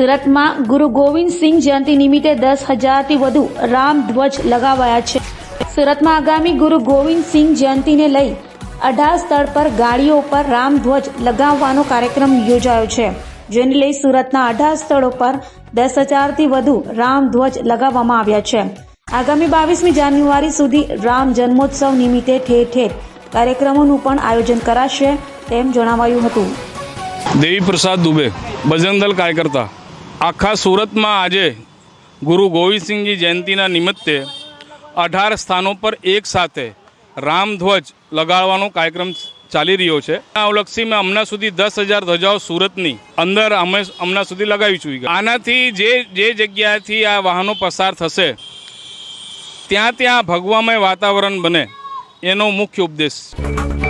સુરતમાં ગુરુ ગોવિંદ સિંહ જયંતિ નિમિત્તે દસ હજારથી વધુ રામ ધ્વજ લગાવાયા છે. સુરતમાં આગામી ગુરુ ગોવિંદ સિંહ જયંતિને લઈ અઢાર સ્થળ પર ગાડીઓ પર રામ ધ્વજ લગાવવાનો કાર્યક્રમ યોજાયો છે. જેને લઈ સુરતના અઢાર સ્થળો પર દસ હજારથી વધુ રામ ધ્વજ લગાવવામાં આવ્યા છે. આગામી બાવીસમી જાન્યુઆરી સુધી રામ જન્મોત્સવ નિમિત્તે ઠેર ઠેર કાર્યક્રમોનું પણ આયોજન કરાશે તેમ જણાવાયું હતું. દેવી પ્રસાદ દુબે બજરંગ કાર્યકર્તા. આખા સુરતમાં આજે ગુરુ ગોવિંદસિંહજી જયંતિના નિમિત્તે અઢાર સ્થાનો પર એક સાથે રામધ્વજ લગાડવાનો કાર્યક્રમ ચાલી રહ્યો છે. આ અવલક્ષીમાં હમણાં સુધી દસ હજાર ધ્વજાઓ સુરતની અંદર અમે હમણાં સુધી લગાવી ચૂકી આનાથી જે જે જગ્યાએથી આ વાહનો પસાર થશે, ત્યાં ત્યાં ભગવામય વાતાવરણ બને એનો મુખ્ય ઉપદેશ. છે